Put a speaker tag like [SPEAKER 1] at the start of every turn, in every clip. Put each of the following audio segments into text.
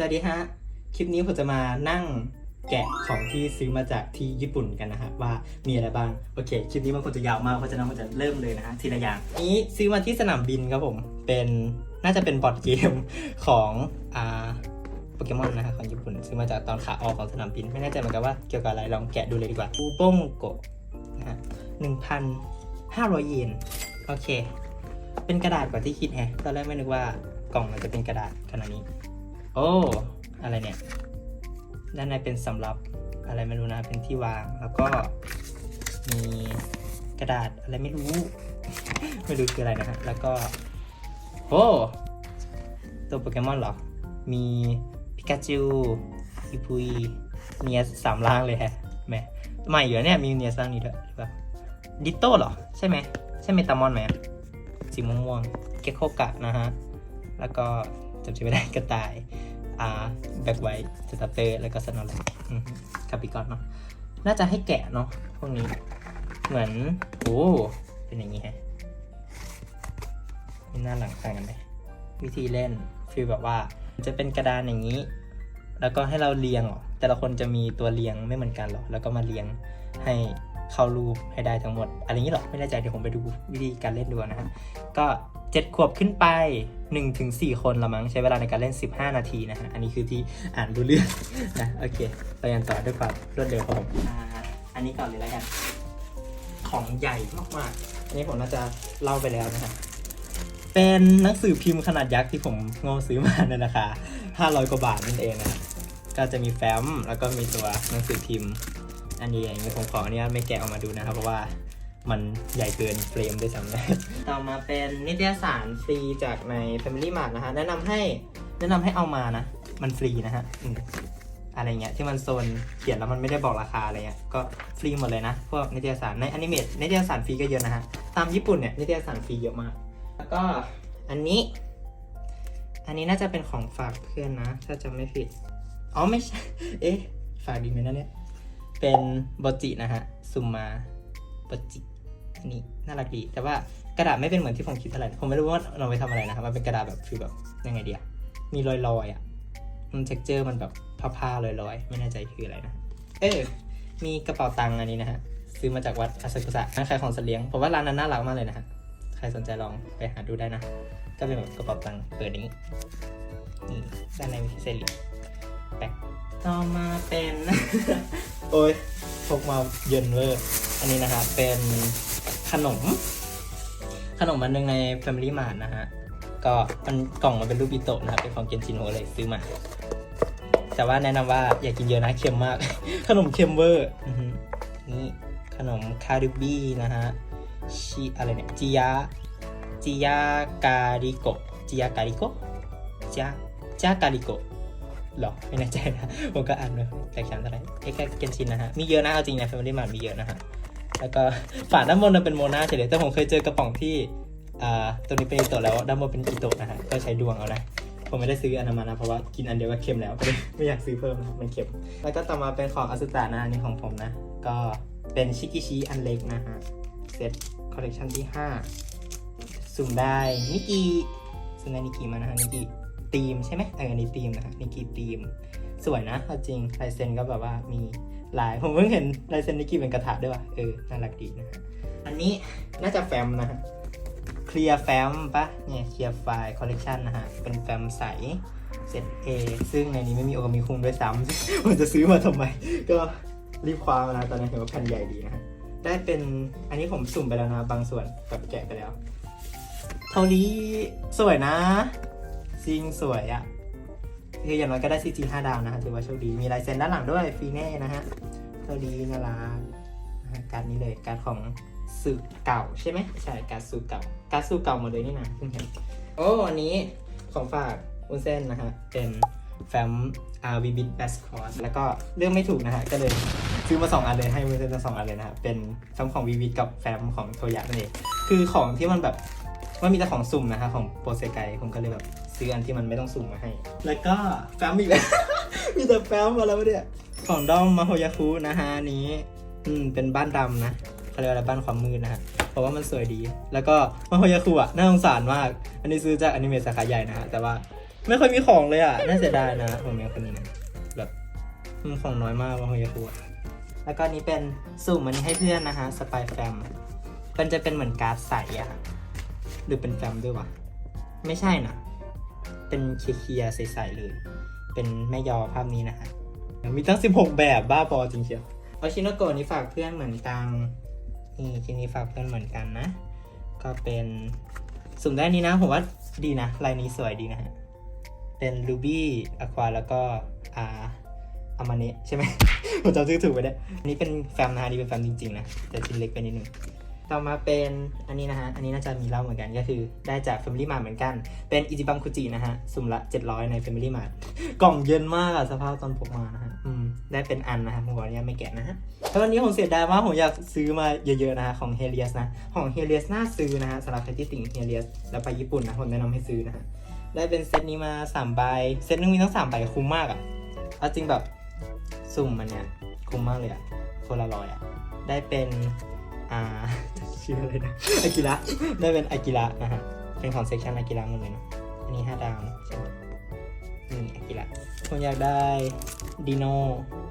[SPEAKER 1] สวัสดีฮะ คลิปนี้ผมจะมานั่งแกะของที่ซื้อมาจากที่ญี่ปุ่นกันนะฮะว่ามีอะไรบ้าง โอเค คลิปนี้มันคงจะยาวมากเพราะฉะนั้นผมจะเริ่มเลยนะฮะทีละอย่าง นี้ซื้อมาที่สนามบินครับผม เป็นน่าจะเป็นบอร์ดเกมของอ่าโปเกมอนนะฮะของญี่ปุ่น ซื้อมาจากตอนขาออกของสนามบิน ไม่แน่ใจเหมือนกันว่าเกี่ยวกับอะไรลองแกะดูเลยดีกว่าอูโป้งโกะนะฮะหนึ่งพันห้าร้อยเยนโอเค เป็นกระดาษกว่าที่คิดแฮะตอนแรกไม่นึกว่ากล่องมันจะเป็นกระดาษขนาดนี้ อ้ อะไรเนี่ย ด้านในเป็นสำหรับอะไรไม่รู้นะ เป็นที่วาง แล้วก็มีกระดาษอะไรไม่รู้ ไม่รู้คืออะไรนะฮะ แล้วก็ โอ้ ตัวโปเกมอนเหรอ มีพิกาจูอิปุยเนียสสามล่างเลยฮะแหม่ใหม่อยู่เนี่ยมีเนียสล่างนี้ด้วยหรือเปล่าดิโต้เหรอ ใช่ไหม ใช่เมตามอนไหมสีม่วงๆเกโคกะนะฮะ แล้วก็จำชื่อไม่ได้กระต่าย่าแบ็กไวท์สตาร์เตอร์แล้วก็สโนว์ไลท์คาปิกอนเนาะน่าจะให้แกะเนาะพวกนี้ เหมือนโอ้เป็นอย่างนี้ฮะมีหน้าหลังต่างกันไหมวิธีเล่นฟีลแบบว่า จะเป็นกระดานอย่างนี้ แล้วก็ให้เราเรียงหรอแต่ละคนจะมีตัวเรียงไม่เหมือนกันหรอแล้วก็มาเรียงให้ เข้ารูปให้ได้ทั้งหมด อะไรอย่างนี้หรอไม่แน่ใจเดี๋ยวผมไปดูวิธีการเล่นดูนะฮะก็เจ็ดขวบขึ้นไป1ถึง4คนละมั้งใช้เวลาในการเล่น 15 นาทีนะฮะอันนี้คือที่อ่านดูเรื่องนะโอเคไปกันต่อด้วยความรวดเร็วครับผมอันนี้ก่อนเลยแล้วกัน ของใหญ่มากๆอันนี้ผมน่าจะเล่าไปแล้วนะฮะเป็นหนังสือพิมพ์ขนาดยักษ์ที่ผมโง่ซื้อมาในราคา500 กว่าบาทนั่นเองนะฮะก็จะมีแฟ้มแล้วก็มีตัวหนังสือพิมพ์ อันนี้อย่างนี้ผมขออนุญาตไม่แกะออกมาดูนะครับ เพราะว่ามันใหญ่เกินเฟรมด้วยซ้ำนะต่อมาเป็นนิตยสารฟรีจากใน Family Mart นะฮะ แนะนำให้แนะนำให้เอามานะ มันฟรีนะฮะอืมอะไรเงี้ยที่มันโซนเขียนแล้วมันไม่ได้บอกราคาอะไรเงี้ยก็ฟรีหมดเลยนะ พวกนิตยสารในอนิเมตนิตยสารฟรีก็เยอะนะฮะ ตามญี่ปุ่นเนี่ยนิตยสารฟรีเยอะมาก แล้วก็อันนี้ อันนี้น่าจะเป็นของฝากเพื่อนนะ ถ้าจำไม่ผิด อ๋อไม่ใช่ เอ๊ะ ฝากดีไหมนะเนี่ย เป็นบอจินะฮะซุมมาบอจิอันนี้น่ารักดี แต่ว่ากระดาษไม่เป็นเหมือนที่ผมคิดเท่าไหร่ผมไม่รู้ว่าเราไปทำอะไรนะครับมันเป็นกระดาษแบบคือแบบยังไงเดียมีรอยๆอะมันเท็กเจอร์มันแบบผ้าๆลอยๆ ไม่แน่ใจคืออะไรนะ เออ มีกระเป๋าตังค์อันนี้นะฮะ ซื้อมาจากวัดอาซากุสะร้านขายของสัตว์เลี้ยง ผมว่าร้านนั้นน่ารักมากเลยนะฮะ ใครสนใจลองไปหาดูได้นะ ก็เป็นแบบกระเป๋าตังค์เปิดนี้นี่ด้านในมีเซรีแปะ ต่อมาเป็น โอ้ยพกมาเย็นเวอร์อันนี้นะฮะเป็นขนม ขนมอันหนึ่งใน Family Mart นะฮะ ก็มันกล่องมันเป็นรูปอิโตะนะครับเป็นของเกนชินโฮเลยซื้อมา แต่ว่าแนะนำว่าอย่ากินเยอะนะเค็มมาก ขนมเค็มเวอร์นี่ขนมคาริบี้นะฮะชิอะไรเนี่ยจิยาจิยาการิโกจิยาการิโกจิยาจิยาการิโก หรอ ไม่แน่ใจนะ ผมก็อ่านไม่แตกฉานเท่าไหร่เอ็กซ์เกนชินนะฮะ มีเยอะนะ เอาจริงใน Family Mart มีเยอะนะฮะ แล้วก็ฝาด้านบนมันเป็นโมนาเฉยๆแต่ผมเคยเจอกระป๋องที่อ่าตัวนี้เป็นอิโตะแล้วด้านบนเป็นอิโตะนะฮะ ก็ใช้ดวงเอานะผมไม่ได้ซื้ออันนั้นมานะเพราะว่ากินอันเดียวก็เค็มแล้ว ไม่อยากซื้อเพิ่มนะมันเค็ม แล้วก็ต่อมาเป็นของอสุตานะอันนี้ของผมนะ ก็เป็นชิกิชิอันเล็กนะฮะ เซตคอลเลคชันที่ 5 สุ่มได้นิกิสุ่มได้นิกิมานะฮะนิกิ ทีมใช่ไหมเอออันนี้ทีมนะฮะนิกิทีม สวยนะเอาจริงลายเซ็นก็แบบว่ามีลาย ผมเพิ่งเห็นลายเซ็นนิกิเป็นกระถาด้วยว่ะเออน่ารักดีนะฮะอันนี้น่าจะแฟมนะฮะเคลียร์แฟมปะเนี่ยเคลียร์ไฟล์คอลเลกชันนะฮะ เป็นแฟมใสเซต A ซึ่งในนี้ไม่มีโอกามิคุงด้วยซ้ำมันจะซื้อมาทำไม ก็รีบคว้ามานะตอนนี้เห็นว่าแผ่นใหญ่ดีนะฮะ ได้เป็นอันนี้ผมสุ่มไปแล้วนะ บางส่วนแบบแกะไปแล้ว เท่านี้สวยนะ จริงสวยอะคืออย่างน้อยก็ได้ CG 5 ดาวนะฮะถือว่าโชคดี มีลายเซ็นด้านหลังด้วยฟีแน่นะฮะเท่านี้น่ารักนะฮะการดนี้เลยการดของสื่อเก่าใช่ไหมใช่การดสูเก่าการดสูเก่าหมดเลยนี่นะเพิ่งเห็นโอ้อันนี้ของฝากอุนเส้นนะฮะเป็นแฟ้มอาร์วีบิทแบสคอร์สแล้วก็เรื่องไม่ถูกนะฮะ ก็เลยซื้อมาสองอันเลยให้อุนเส้นมาสองอันเลยนะฮะ เป็นแฟ้มของวีบิทกับแฟ้มของโทยะนั่นเองคือของที่มันแบบ มันมีแต่ของสุ่มนะฮะ ของโปรเซไกผมก็เลยแบบ ซื้ออันที่มันไม่ต้องสุ่มมาให้ แล้วก็แฟมอีกแล้ว มีแต่แฟมมาแล้วเนี่ย ของด้อมมาโฮยาคุนะฮะอันนี้ อืม เป็นบ้านดำนะเขาเรียกว่าอะไรบ้านความมืดนะฮะเพราะว่ามันสวยดี แล้วก็มาโฮยาคุอะน่าสงสารมาก อันนี้ซื้อจากอนิเมะสาขาใหญ่นะฮะ แต่ว่าไม่ค่อยมีของเลยอะ น่าเสียดายนะของเมียคนนี้นะแบบมันของน้อยมากว่าของยาคูอะแล้วก็อันนี้เป็นสุ่มอันนี้ให้เพื่อนนะฮะสปายแฟมมันจะเป็นเหมือนการ์ดใสอะหรือเป็นแฟมด้วยวะ ไม่ใช่นะ เป็นเคลียร์ใสๆเลย เป็นแม่ยอภาพนี้นะฮะมีตั้ง 16 แบบบ้าบอจริงเชียวเอาชิโนโกะนี้ฝากเพื่อนเหมือนกันนี่ชิ้นนี้ฝากเพื่อนเหมือนกันนะ ก็เป็นสุ่มได้นี้นะ ผมว่าดีนะ ลายนี้สวยดีนะฮะ เป็นรูบี้อะควาแล้วก็อาอามาเนะใช่ไหม ผมจำชื่อถูกไปได้อันนี้เป็นแฟมนะฮะนี่เป็นแฟมจริงๆนะ แต่ชิ้นเล็กไปนิดนึง ต่อมาเป็นอันนี้นะฮะ อันนี้น่าจะมีเล่าเหมือนกันก็คือได้จาก Family Mart เหมือนกัน เป็นอิจิบังคุจินะฮะ สุ่มละ 700 ใน Family Mart กล่องเย็นมากอะสภาพตอนผมมานะฮะ อืม ได้เป็นอันนะฮะผมขออนุญาตไม่แกะนะฮะแล้ววันนี้ผมเสียดายมากผมอยากซื้อมาเยอะๆนะฮะของเฮเลียสนะ ของเฮเลียสน่าซื้อนะฮะสำหรับใครที่ติ่งเฮเลียสแล้วไปญี่ปุ่นนะผมแนะนำให้ซื้อนะฮะ ได้เป็นเซตนี้มา3ใบ เซตนึงมีทั้ง3ใบคุ้มมากอะเอาจริงแบบสุ่มมันเนี่ยคุ้มมากเลยอะโคลารอยอะได้เป็น อ่าชื่ออะไรนะอากิระได้เป็นอากิระนะฮะเป็นของเซกชันอากิระหมดเลยนะอันนี้5ดาวใช่ไหมนี่อากิระผมอยากได้ดีโน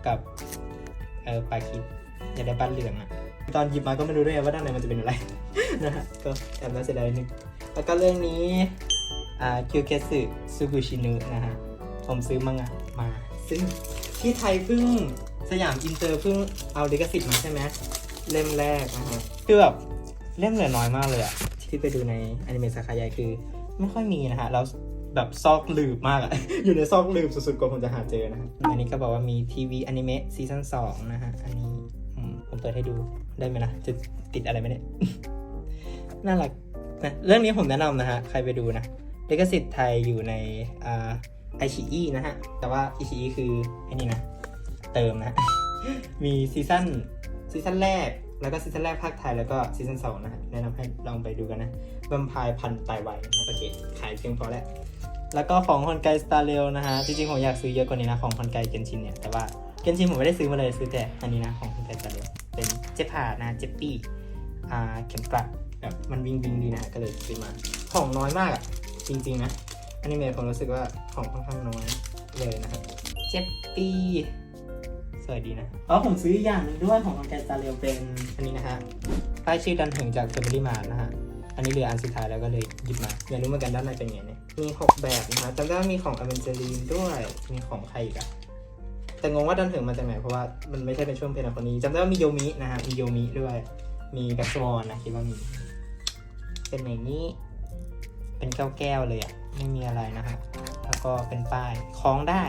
[SPEAKER 1] กับเออปาคิดอยากได้บ้านเหลืองอะตอนหยิบมาก็ไม่รู้ด้วยว่าด้านในมันจะเป็นอะไรนะฮะก็แอบน่าเสียดายนิดนึงแล้วก็เรื่องนี้อ่าคิวเคสึซูกุชินุนะฮะผมซื้อมังงะมา ซึ่งที่ไทยเพิ่งสยามอินเตอร์เพิ่งเอาลิขสิทธิ์มาใช่ไหม เล่มแรกนะฮะคือแบบเล่มเหลือน้อยมากเลยอะที่ไปดูในอนิเมะสาขาใหญ่คือ ไม่ค่อยมีนะฮะแล้วแบบซอกลืบมากอะ อยู่ในซอกลืบสุดๆกว่าผมจะหาเจอนะฮะ อันนี้ก็บอกว่ามีทีวีอนิเมะซีซั่นสองนะฮะ อันนี้ผมเปิดให้ดูได้ไหมนะ จะติดอะไรไหมเนี่ย น่ารักนะ เรื่องนี้ผมแนะนำนะฮะ ใครไปดูนะลิขสิทธิ์ไทยอยู่ในอ่าไอชีอีนะฮะ แต่ว่าไอชีอีคือไอ้นี่นะ เติมนะ มีซีซั่น ซีซั่นแรก แล้วก็ซีซั่นแรกภาคไทยแล้วก็ซีซั่นสองนะฮะแนะนำให้ลองไปดูกันนะแวมพร์พันไตไวโอเค ขายเพียงพอแล้ว แล้วก็ของฮอนไกสตาร์เรลนะฮะจริงๆผมอยากซื้อเยอะกว่านี้นะ ของฮอนไกเกนชินเนี่ย แต่ว่าเกนชินผมไม่ได้ซื้อมาเลยซื้อแต่อันนี้นะของฮอนไกสตาร์เรลเป็นเจ็บผ่านะเจ็บปี้อ่าเข็มกลัดแบบมันวิ่งวิ่งดีนะฮะก็เลยซื้อมาของน้อยมากอะจริงๆนะอนิเมะผมรู้สึกว่าของค่อนข้างน้อยเลยนะครับเจ็บปี สวยดีนะอ๋อผมซื้ออีกอย่างหนึงด้วยของคอนแกสตาเรลเป็นอันนี้นะฮะป้ายชื่อดันถึงจาก Family Mart นะฮะ อันนี้เหลืออันสุดท้ายแล้วก็เลยหยิบมาอยากรู้เหมือนกันด้านในเป็นไงเนี่ยมี 6 แบบนะฮะจำได้ว่ามีของอเวนเจอรีนด้วยมีของใครอีกอะแต่งงว่าดันถึงมาจากไหนเพราะว่ามันไม่ใช่เป็นช่วงเพลงคนนี้จำได้ว่ามีโยมินะฮะมีโยมิด้วย มีแบ็กสวอนนะคิดว่ามี เป็นอย่างนี้ เป็นแก้วๆเลยอะไม่มีอะไรนะฮะแล้วก็เป็นป้ายคล้องได้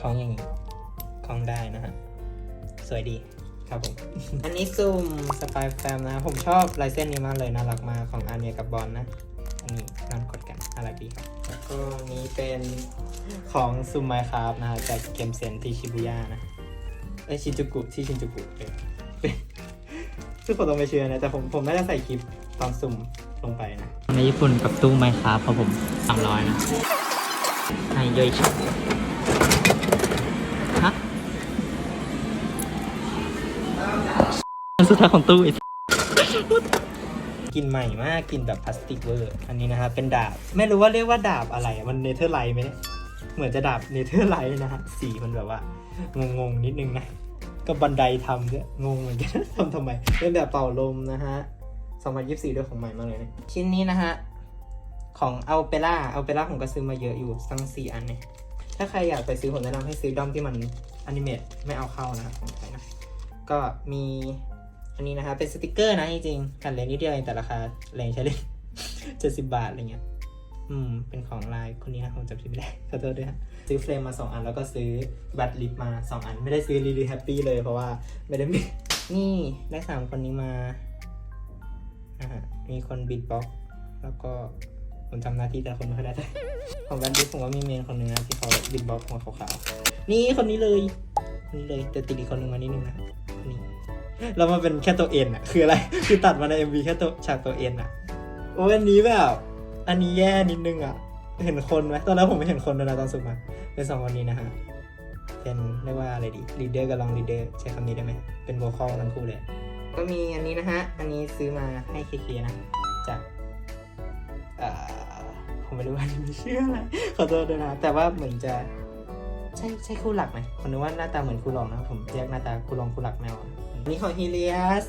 [SPEAKER 1] คล้องอย่างนี้คล้องได้นะฮะ สวยดีครับผม อันนี้ซูมสปายแฟมนะ ผมชอบลายเส้นนี้มากเลยน่ารักมากของอาเนียกับบอลนะ อันนี้นอนกดกันน่ารักดีครับ แล้วก็นี้เป็นของซูมไมครับนะฮะจากเกมเซนที่ชิบุย่านะเอ้ยชินจูกุที่ชินจูกุเออซึ่งผมต้องไปเชื่อนะ แต่ผมผมน่าจะใส่คลิปตอนสุ่มลงไปนะ ในญี่ปุ่นกับตู้ไมครับพอผมสามร้อยนะ ให้ย่อยชิฮ สุดท้ายของตู้อีกกินใหม่มากกินแบบพลาสติกเวอร์ อันนี้นะครับเป็นดาบ ไม่รู้ว่าเรียกว่าดาบอะไรมันเนเธอร์ไลท์ไหมเนี่ยเหมือนจะดาบเนเธอร์ไลท์นะฮะสีมันแบบว่างงๆนิดนึงนะก็บันไดทำด้วยงงเหมือนกันทำทำไมเป็นแบบเป่าลมนะฮะ2024ด้วยของใหม่มากเลยนะชิ้นนี้นะฮะของอัลเปล่าอัลเปล่าผมก็ซื้อมาเยอะอยู่ตั้งสี่อันเนี่ยถ้าใครอยากไปซื้อผมแนะนำให้ซื้อด้อมที่มันอนิเมตไม่เอาเข้านะของไทยนะก็มี อันนี้นะครับเป็นสติกเกอร์นะจริงๆกันเลยนิดเดียวเองแต่ราคาแรงใช้เลย70บบาทอะไรเงี้ยอืมเป็นของลายคนนี้นะผมจำชื่อไม่ได้ขอโทษด้วยฮะซื้อเฟรมมา 2 อันแล้วก็ซื้อบัตรลิปมา 2 อัน ไม่ได้ซื้อลีลีแฮปปี้เลยเพราะว่าไม่ได้มี นี่ได้สามคนนี้มาอ่าฮะมีคนบีทบ็อกแล้วก็ผมจำหน้าที่แต่คนไม่ค่อยได้เลยของบัตรลิปผมว่ามีเมนคนหนึ่งนะที่เขาบีทบ็อกหัวขาวๆนี่คนนี้เลยคนนี้เลยแต่ติดอีกคนหนึ่งมานิดนึงนะ แล้วมาเป็นแค่ตัวเอ็นอะคืออะไร คือตัดมาใน MV แค่ตัวฉากตัวเอ็นอะโอ้ยอันนี้แบบอันนี้แย่นิดนึงอะเห็นคนไหมตอนแรกผมไม่เห็นคนเลยนะตอนสุดมาเป็นสองคนนี้นะฮะเป็นเรียกว่าอะไรดีลีดเดอร์กับลองลีดเดอร์ใช้คำนี้ได้ไหมเป็นโวคอลทั้งคู่เลย ก็มีอันนี้นะฮะ อันนี้ซื้อมาให้เคเคนะจากผมไม่รู้ว่ามันชื่ออะไรขอโทษด้วยนะ แต่ว่าเหมือนจะใช่ใช่คู่หลักไหมผมนึกว่าหน้าตาเหมือนคู่รองนะ ผมแยกหน้าตาคู่รองคู่หลักแมวอั นนี้ของฮิเลียส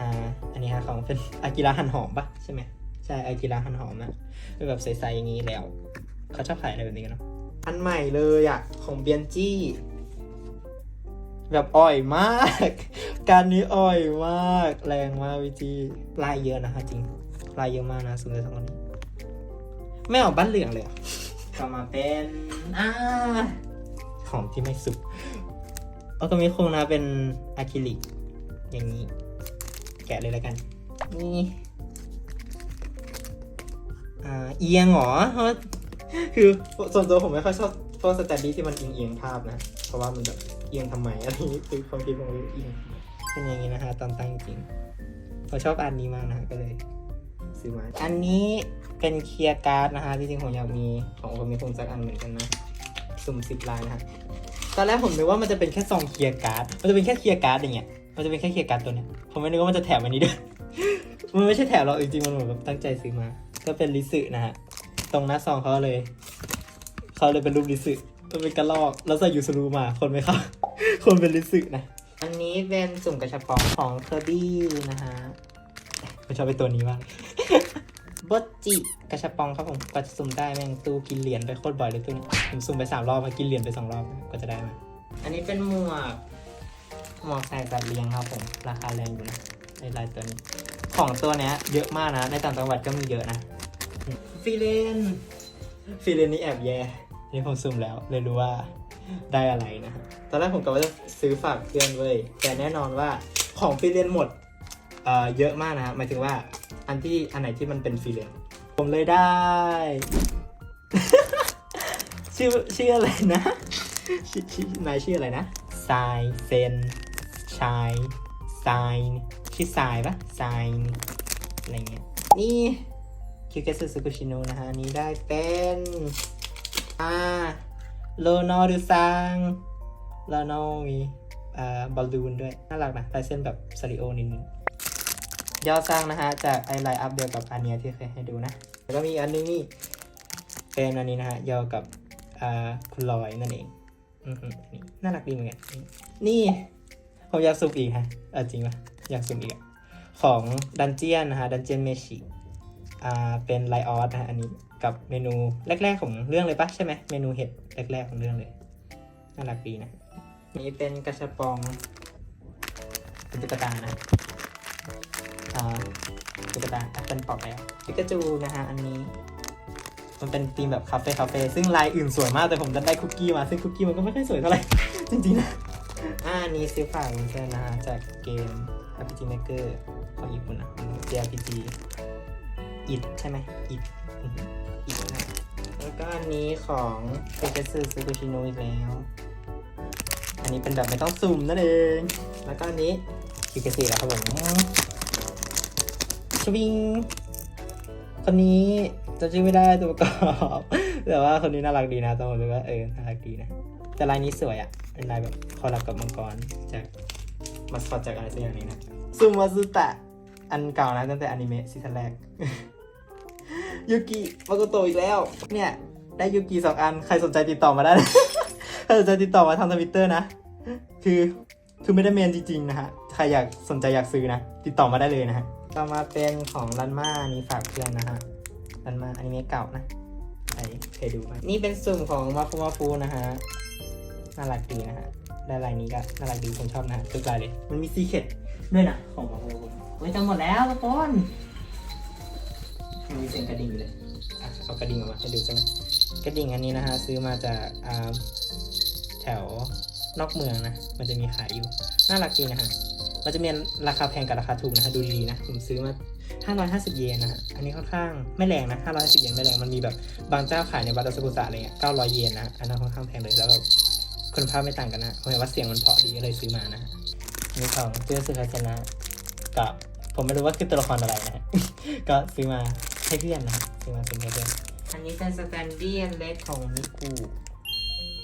[SPEAKER 1] อ่า อันนี้ฮะของเป็นอากิระหันหอมปะใช่ไหมใช่อากิระหันหอมนะเป็นแบบใสๆอย่างนี้แล้ว เขาชอบขายอะไรแบบนี้กันเนาะ อันใหม่เลยอะของเบียนจี้ แบบอ่อยมาก การนี้อ่อยมาก แรงมากวิจีลายเยอะนะคะจริง ลายเยอะมากนะสุดเลยสองคนนี้ไม่ออกบ้านเหลืองเลยเหรอก็มาเป็นอ่าของที่ไม่สุกโอากามิคงนะเป็นอะคริลิก อย่างนี้ แกะเลยแล้วกัน นี่เอียงหรอ คือส่วนตัวผมไม่ค่อยชอบพวกสแตนดี้ที่มันเอียงเอียงภาพนะ เพราะว่ามันแบบเอียงทำไมอะไรนี้คือความคิดผมเลยเอียงเป็นอย่างนี้นะฮะตอนตั้งจริงผมชอบอันนี้มากนะฮะก็เลยซื้อมา อันนี้เป็นเคลียร์การ์ดนะฮะที่จริงผมอยากมีของผมมีคงสักอันเหมือนกันนะสุ่มสิบลายนะฮะตอนแรกผมนึกว่ามันจะเป็นแค่ซองเคลียร์การ์ด มันจะเป็นแค่เคลียร์การ์ดอย่างเงี้ย มันจะเป็นแค่เคลียร์การ์ดตัวเนี้ยผมไม่นึกว่ามันจะแถมอันนี้ด้วย มันไม่ใช่แถมหรอกจริงๆมันเหมือนแบบตั้งใจซื้อมา ก็เป็นลิสึนะฮะ ตรงหน้าซองเขาเลย เขาเลยเป็นรูปลิสึมันเป็นกระลอก แล้วใส่ยูสรูมา คนไม่เข้าคนเป็นลิสึนะ อันนี้เป็นสุ่มกระชับปองของเคอร์บี้นะฮะผมชอบไปตัวนี้มากบดจิกระชับปองครับผมกว่าจะสุ่มได้แม่งตู้กินเหรียญไปโคตรบ่อยเลยตู้นี้ผมสุ่มไปสามรอบมากินเหรียญไปสองรอบกว่าจะได้มา อันนี้เป็นหมวกห มวกใส่สัตว์เลี้ยงครับผม ราคาแรงอยู่นะในลายตัวนี้ ของตัวเนี้ยเยอะมากนะ ในต่างจังหวัดก็มีเยอะนะฟิเลนฟิเลนนี่แอบแย่นี่ผมสุ่มแล้วเลยรู้ว่าได้อะไรนะฮะตอนแรกผมกะว่าจะซื้อฝากเพื่อนเว้ยแต่แน่นอนว่าของฟิเลนหมดเอ่อเยอะมากนะฮะหมายถึงว่าอันที่อันไหนที่มันเป็นฟรีแลนซ์ผมเลยได้ ชื่อชื่ออะไรนะชื่อชื่อนายชื่ออะไรนะไซเซน ชายซน์ชื่อไซปะซน์อะไรเงี้ย นี่คิวเกสึสุกุชิโนนะฮะ นี้ได้เป็นอ่าโลโนดูซังโลโนมีอ่าบอลลูนด้วย น่ารักนะลายเส้นแบบซาริโอนิดนึงย่อสร้างนะฮะ จากไอไลน์อัพเดียวกับอันเนี้ยที่เคยให้ดูนะ แล้วก็มีอันนึงนี่เป็นอันนี้นะฮะยอกับอ่าคุณลอยนั่นเอง อือหือนี่น่ารักดีเหมือนกัน นี่ ผมอยากสุ่มอีกฮะเออจริงปะอยากสุ่มอีกอะของดันเจียนนะฮะดันเจียนเมชิอ่าเป็นไลออสนะฮะอันนี้กับเมนูแรก ๆ ของเรื่องเลยปะใช่ไหมเมนูเห็ดแรก ๆ ของเรื่องเลยน่ารักดีนะนี่เป็นกระชับปองเป็นตุ๊กตานะอ่าตุ๊กตาเปิลปอกแล้วปิกาจูนะฮะอันนี้มันเป็นธีมแบบคาเฟ่คาเฟ่ซึ่งลายอื่นสวยมากแต่ผมดันได้คุกกี้มาซึ่งคุกกี้มันก็ไม่ค่อยสวยเท่าไหร่จริงๆนะ นนี้ซื้อฝากเพื่อนนะฮะจากเกม RPG Maker ของญี่ปุ่นนะ JRPG อิดใช่ไหมอิดอิดนะแล้วก็อันนี้ของเ e ก a ซึซูกุชิโนอีกแล้ว อันนี้เป็นแบบไม่ต้องซูมนั่นเอง แล้วก็อันนี้คิวเกซีแล้วครับผมชวิงคนนี้จะชื่อไม่ได้ตัวประกอบ แต่ว่าคนนี้น่ารักดีนะต้องบอกเลยว่าเออ น่ารักดีนะ แต่ลายนี้สวยอะ่ะ เป็นลายแบบคอลับกับมังกรจากมาสคอตจากอะไรสักอย่างนี้นะซูมาซุตะอันเก่านะตั้งแต่อนิเมะซีซั่นแรกยูกิมาโกโตะอีกแล้ว เนี่ย ได้ยูกิสองอัน ใครสนใจติดต่อมาได้ ใครสนใจติดต่อมาทางทวิตเตอร์นะ คือ คือไม่ได้เมนจริงๆนะฮะ ใครอยากสนใจอยากซื้อนะ ติดต่อมาได้เลยนะฮะ ต่อมาเป็นของรันมานี่ฝากเพื่อนนะฮะรันมาอนิเมะเก่านะใครเคยดูไหมนี่เป็นสุ่มของมาฟูมาฟูนะฮะ น่ารักดีนะฮะได้ลายนี้ก็น่ารักดีผมชอบนะฮะทุกลายเลย มันมีซีเคทด้วยนะของมาฟูมาฟูเฮ้ยจะหมดแล้วทุกคนยังมีเสียงกระดิ่งเลยเอากระดิ่งออกมาให้ดูใช่ไหมกระดิ่งอันนี้นะฮะซื้อมาจากแถวนอกเมืองนะ มันจะมีขายอยู่ น่ารักดีนะฮะ มันจะมีราคาแพงกับราคาถูกนะฮะ ดูดีๆนะ ผมซื้อมา 550 เยนนะฮะ อันนี้ค่อนข้างไม่แรงนะ550เยนไม่แรง มันมีแบบบางเจ้าขายในวัดอสกุสะอะไรเงี้ย900 เยนนะฮะอันนั้นค่อนข้างแพงเลย แล้วแบบ คุณภาพไม่ต่างกันนะผมเห็นว่าเสียงมันเพราะดีก็เลยซื้อมานะฮะนี่ของเพื่อนสุดท้ายชนะกับผมไม่รู้ว่าคือตัวละครอะไรนะฮะก็ซื้อมาให้เพื่อนนะฮะซื้อมาเป็นให้เพื่อนอันนี้เป็นสแตนดี้เล็กของนิกู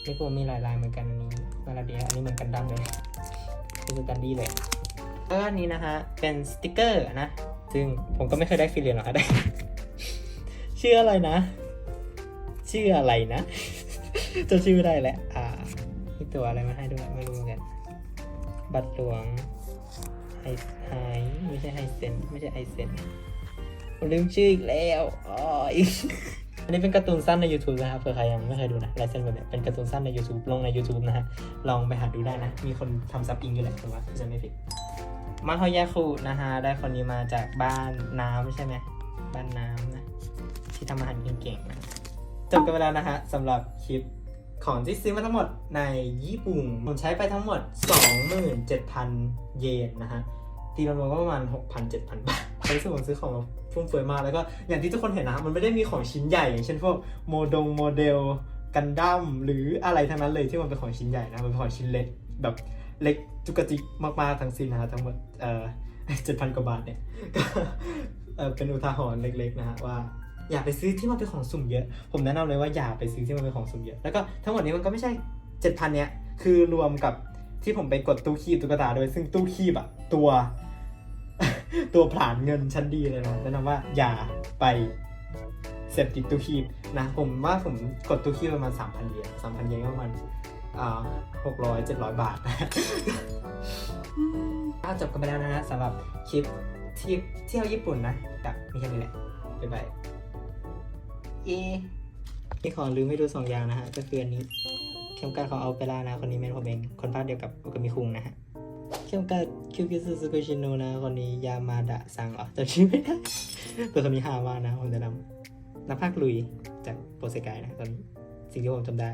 [SPEAKER 1] นิกูมีหลายลายเหมือนกันอันนี้มาลาเดียอันนี้เหมือนกันดั้มเลยเป็นสแตนดี้เลยแล้วก็อันนี้นะฮะเป็นสติกเกอร์นะซึ่งผมก็ไม่เคยได้ฟรีเรียนหรอกครับได้ชื่ออะไรนะ ชื่ออะไรนะจะชื่อไม่ได้แหละอ่า มีตัวอะไรมาให้ด้วยไม่รู้เหมือนกัน บัตรหลวงไฮไฮไม่ใช่ไฮเซนไม่ใช่ไฮเซนผมลืมชื่ออีกแล้วอ๋ออีกอันนี้เป็นการ์ตูนสั้นใน YouTube นะครับเผื่อใครยังไม่เคยดูนะลายเส้นแบบเนี้ยเป็นการ์ตูนสั้นใน YouTube ลงใน YouTube นะฮะ ลองไปหาดูได้นะ มีคนทำซับอิงอยู่แหละถูกไหมถ้าจะไม่ผิดมาฮอยาคุนะฮะ ได้คนนี้มาจากบ้านน้ำใช่ไหม บ้านน้ำนะ ที่ทำอาหารเก่งๆนะจบกันไปแล้วนะฮะสำหรับคลิป ของที่ซื้อมาทั้งหมดในญี่ปุ่นผมใช้ไปทั้งหมด 27,000 เยนนะฮะ ตีรวมๆก็ประมาณ 6,000-7,000 บาทรู้สึกผมซื้อของมาฟุ่มเฟือยมากแล้วก็อย่างที่ทุกคนเห็นนะมันไม่ได้มีของชิ้นใหญ่ อย่างเช่นพวกโมดงโมเดลกันดั้มหรืออะไรทั้งนั้นเลยที่มันเป็นของชิ้นใหญ่นะมันเป็นของชิ้นเล็กแบบเล็กจุกจิกมากๆทั้งสิ้นนะฮะทั้งหมดเอ่อ7,000กว่าบาทเนี่ยก็เป็นอุทาหรณ์เล็กๆนะฮะว่า อย่าไปซื้อที่มันเป็นของสุ่มเยอะ ผมแนะนำเลยว่าอย่าไปซื้อที่มันเป็นของสุ่มเยอะ แล้วก็ทั้งหมดนี้มันก็ไม่ใช่7,000เนี้ยคือรวมกับที่ผมไปกดตู้คีบตุ๊กตาด้วย ซึ่งตู้คีบอะตัว ตัวผลานเงินชั้นดีเลยนะแนะนำว่าอย่าไปเสพติดตู้คีบนะ ผมว่าผมกดตู้คีบประมาณ3,000เยน3,000เยนก็ประมาณอ่า600 700บาทถ้าจบกันไปแล้วนะฮะสำหรับคลิปที่เที่ยวญี่ปุ่นนะกับมีแค่นี้แหละบ๊ายบาย เอที่ขอลืมไม่ดูสองอย่างนะฮะ ก็คืออันนี้เข้มกัดของเอาเปร่านะ คนนี้เป็นผมเอง คนภาคเดียวกับโอกามิคุงนะฮะเข้มกัดคิวคิสุสุกุชิโนะนะ คนนี้ยามาดะซังเหรอจำชื่อไม่ได้ตัวคนนี้ฮามากนะผมจะนำนักภาคลุยจากโปรเซกายนะตอนนี้สิ่งที่ผมจำได้